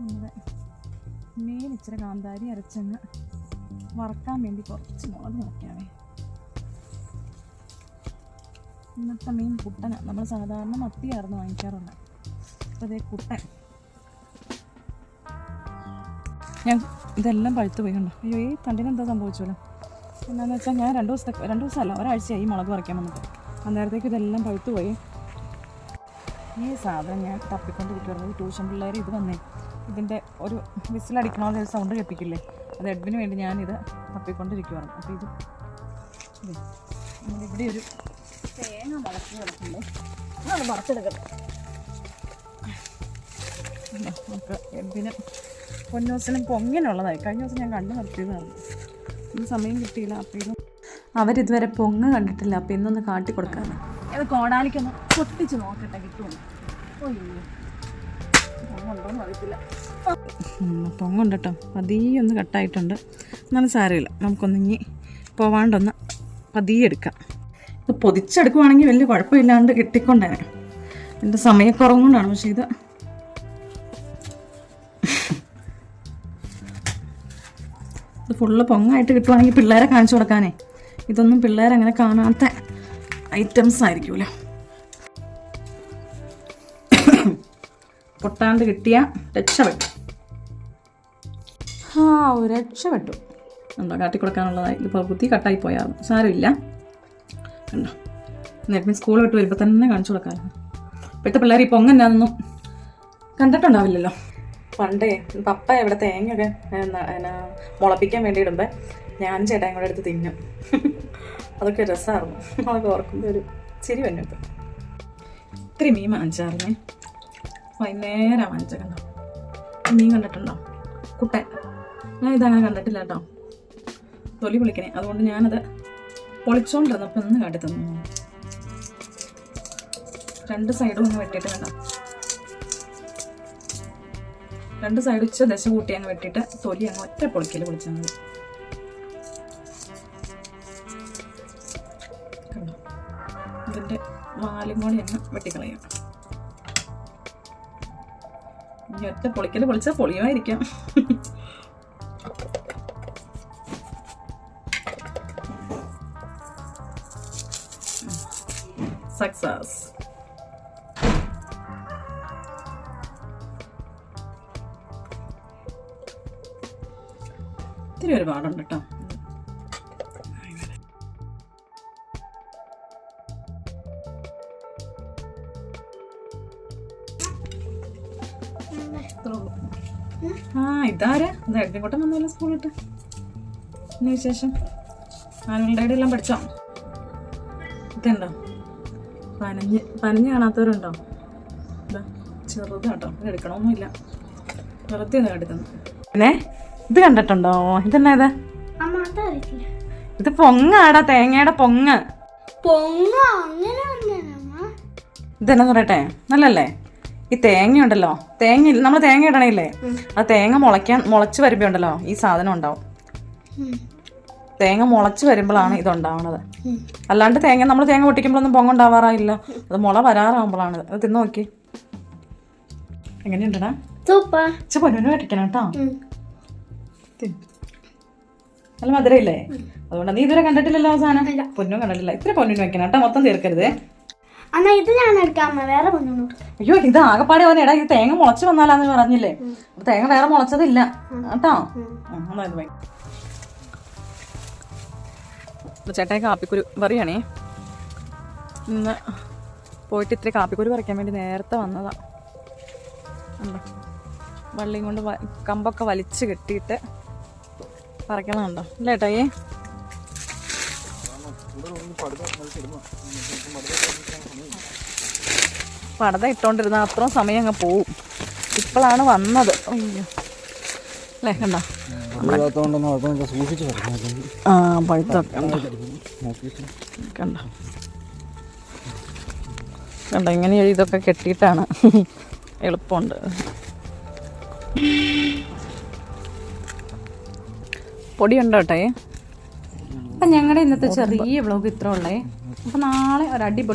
നമ്മുടെ മീൻ ഇച്ചിരി കാന്താരി അരച്ചങ്ങ് വറക്കാൻ വേണ്ടി കുറച്ച് മുളക് മുറിക്കാവേ ഇന്നത്തെ മീൻ കുട്ടനാണ് നമ്മൾ സാധാരണ മത്തിയായിരുന്നു വാങ്ങിക്കാറുള്ളത്. അപ്പോൾ അതേ കുട്ടൻ. ഞാൻ ഇതെല്ലാം പഴുത്ത് പോയി കണ്ടോ? അയ്യോ ഈ തണ്ടിന് എന്താ സംഭവിച്ചല്ലോ? എന്താണെന്ന് വെച്ചാൽ ഞാൻ രണ്ട് ദിവസത്തെ രണ്ട് ദിവസമല്ല ഒരാഴ്ചയായി ഈ മുളക് പറിക്കാൻ വന്നിട്ട്. അന്നേരത്തേക്ക് ഇതെല്ലാം പഴുത്ത് പോയി. ഈ സാധനം ഞാൻ തപ്പിക്കൊണ്ടിരിക്കുവായിരുന്നു. ട്യൂഷൻ പിള്ളേർ ഇത് വന്നേ. ഇതിന്റെ ഒരു വിസിലടിക്കണമെന്ന് ഒരു സൗണ്ട് കേൾപ്പിക്കില്ലേ? അത് എഡ്വിന് വേണ്ടി ഞാനിത് തപ്പിക്കൊണ്ടിരിക്കുവാണ്. അപ്പോൾ ഇത് ഇവിടെ ഒരു തേങ്ങ മുളച്ച് കിടക്കുന്നുണ്ട് അത് വറുത്തെടുക്കണം നമുക്ക് എഡ്വിന് പൊന്നൂസിനും പൊങ്ങിനുള്ളതായി. കഴിഞ്ഞ ദിവസം ഞാൻ കണ്ടു നിർത്തിയതാണ്. ഇന്ന് സമയം കിട്ടിയില്ല അപ്പോൾ ഇത് അവരിതുവരെ പൊങ്ങ് കണ്ടിട്ടില്ല അപ്പോൾ ഇന്നൊന്ന് കാട്ടി കൊടുക്കാമല്ലോ ഇത് കോടാലിക്കൊന്ന് പൊട്ടിച്ച് നോക്കട്ടെ കിട്ടുമോ പൊങ്ങുണ്ടോന്ന് അറിയത്തില്ല. പൊങ്ങുണ്ട് കേട്ടോ പതിയെ ഒന്ന് കട്ടായിട്ടുണ്ട്. എന്നാലും സാരമില്ല. നമുക്കൊന്ന് ഇനി പോവാണ്ടൊന്ന് പതിയെ എടുക്കാം. ഇത് പൊതിച്ചെടുക്കുവാണെങ്കിൽ വലിയ കുഴപ്പമില്ലാണ്ട് കിട്ടിക്കൊണ്ടേനെ എന്റെ സമയക്കുറവും കൊണ്ടാണ് പക്ഷേ ഇത്. ഇത് ഫുള്ള് പൊങ്ങായിട്ട് കിട്ടുവാണെങ്കിൽ പിള്ളേരെ കാണിച്ചു കൊടുക്കാനേ. ഇതൊന്നും പിള്ളേരെ അങ്ങനെ കാണാത്ത ഐറ്റംസ് ആയിരിക്കുമല്ലോ പൊട്ടാണ്ട് കിട്ടിയ രക്ഷപ്പെട്ടു ആ ഒരു രക്ഷപ്പെട്ടു. എന്താ കാട്ടി കൊടുക്കാനുള്ളതായി. ഇപ്പോൾ ബുദ്ധി കട്ടായി പോയായിരുന്നു സാരമില്ല. കണ്ടോ? നേരത്തെ സ്കൂൾ വിട്ട് വരുമ്പോൾ തന്നെ കാണിച്ചു കൊടുക്കാമായിരുന്നു ഇപ്പോഴത്തെ പിള്ളേർ ഈ ഒന്നും കണ്ടിട്ടുണ്ടാവില്ലല്ലോ. പണ്ടേ പപ്പ ഇവിടെ തേങ്ങയൊക്കെ എന്നാ മുളപ്പിക്കാൻ വേണ്ടി ഇടുമ്പോൾ ഞാൻ ചേട്ടായും കൂടെ എടുത്ത് തിന്നും. അതൊക്കെ രസമായിരുന്നു അതൊക്കെ ഓർക്കുമ്പോൾ ഒരു ചിരി വന്നു ഇത്തിരി മീൻ വാങ്ങിച്ചായിരുന്നേ. വൈകുന്നേരം വാങ്ങിച്ച കണ്ടോ മീൻ കണ്ടിട്ടുണ്ടോ? കുട്ടൻ. ഞാൻ ഇതങ്ങനെ കണ്ടിട്ടില്ല കേട്ടോ. തൊലി പൊളിക്കണേ. അതുകൊണ്ട് ഞാനത് പൊളിച്ചോണ്ടിരുന്നപ്പോൾ ഇന്ന് കാട്ടി തന്നു. രണ്ട് സൈഡും ഒന്ന് വെട്ടിയിട്ട് വേണ്ട. രണ്ട് സൈഡ് ഉച്ച ദശ കൂട്ടി അങ്ങ് വെട്ടിയിട്ട് തൊലി അങ്ങ് ഒറ്റ പൊളിക്കൽ പൊളിച്ചാൽ മതി. ഇതിന്റെ വാലും കൂടി അങ്ങ് വെട്ടിക്കളയാം. ഇനി ഒറ്റ പൊളിക്കൽ പൊളിച്ചാൽ പൊളിയുമായിരിക്കാം. സക്സസ് ഇത്തിരി ഒരുപാടുണ്ട് കേട്ടോ സ്കൂളിട്ട് വിശേഷം? ആനുവൽ ഡേയുടെ എല്ലാം പഠിച്ചോ? ഇതുണ്ടോ പനഞ്ഞ് പനഞ്ഞ് കാണാത്തവരുണ്ടോ? ഇതാ ചെറുതാട്ടോ. ഇത് എടുക്കണമൊന്നുമില്ല. വെറുതെ ഒന്ന് എടുക്കുന്നു. പിന്നെ ഇത് കണ്ടിട്ടുണ്ടോ? ഇതെന്നാ ഇത്? ഇത് പൊങ്ങാടാ തേങ്ങയുടെ പൊങ്ങ്. ഇതെന്നു പറയട്ടെ? നല്ലല്ലേ ഈ തേങ്ങ ഉണ്ടല്ലോ. തേങ്ങ നമ്മൾ തേങ്ങ ഇടണില്ലേ? ആ തേങ്ങ മുളയ്ക്കാൻ മുളച്ച് വരുമ്പോണ്ടല്ലോ ഈ സാധനം ഉണ്ടാവും. തേങ്ങ മുളച്ച് വരുമ്പോഴാണ് ഇതുണ്ടാവുന്നത് അല്ലാണ്ട് തേങ്ങ നമ്മൾ തേങ്ങ പൊട്ടിക്കുമ്പോഴൊന്നും പൊങ്ങുണ്ടാവാറില്ല അത് മുള വരാറാകുമ്പോഴാണ് അത് തിന്നു നോക്കി. എങ്ങനെയുണ്ടടാ? പൊന്നു വെട്ടിക്കണം കേട്ടോ. നല്ല മധുരയില്ലേ അതുകൊണ്ട് നീ ഇതുവരെ കണ്ടിട്ടില്ലല്ലോ അവസാനം? പൊന്നും കണ്ടിട്ടില്ല. ഇത്ര പൊന്നിന് വെക്കണം കേട്ടോ. മൊത്തം തീർക്കരുത്. അയ്യോ ഇത് ആകെപ്പാടെ അവൻ എടാ ഇത് തേങ്ങ മുളച്ച് വന്നാലാന്ന് പറഞ്ഞില്ലേ? തേങ്ങ വേറെ മുളച്ചതില്ല. കേട്ടോ? ചേട്ടായി കാപ്പിക്കുരു പറയണേ. ഇന്ന് പോയിട്ട് ഇത്ര കാപ്പിക്കുരു പറിക്കാൻ വേണ്ടി നേരത്തെ വന്നതാ. ഉണ്ടോ വള്ളിയും കൊണ്ട് കമ്പൊക്കെ വലിച്ച് കെട്ടിയിട്ട് പറിക്കണമുണ്ടോ അല്ലേ ഏട്ടായി? പടത ഇട്ടോണ്ടിരുന്ന അത്രയും സമയം അങ്ങ് പോവും. ഇപ്പോഴാണ് വന്നത്. അയ്യോ. അല്ലേ? കണ്ടോ? ആ കണ്ടോ? കണ്ടോ? ഇങ്ങനെ ഇതൊക്കെ കെട്ടിയിട്ടാണ്. എളുപ്പമുണ്ട്. പൊടിയുണ്ടോ കേട്ടേ അപ്പം ഞങ്ങളുടെ ഇന്നത്തെ ചെറിയ ബ്ലോഗ് ഇത്ര ഉള്ളേ. അപ്പം നാളെ ഒരു അടിപൊളി